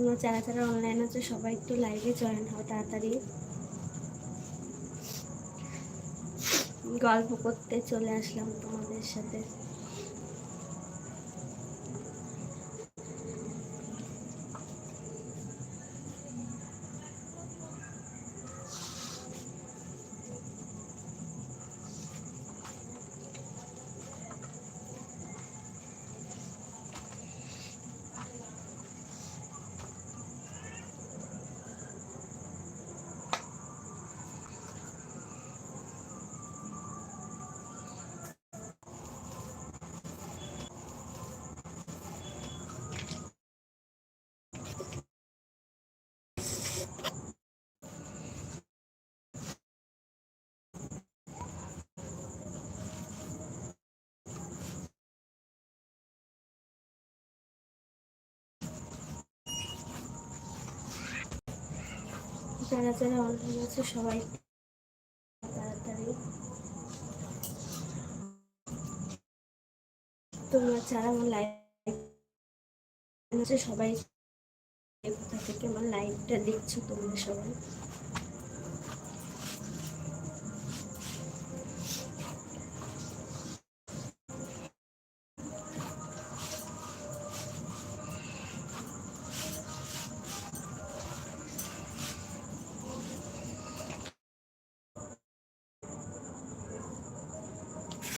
তোমরা যারা যারা অনলাইন আছে, সবাই একটু লাইভে জয়েন হয় তাড়াতাড়ি। গল্প করতে চলে আসলাম তোমাদের সাথে। যারা যারা অনলাইন আছে, সবাই তাড়াতাড়ি। তোমরা যারা আমার লাইভ সবাই কোথা থেকে আমার লাইভটা দেখছ তোমরা সবাই।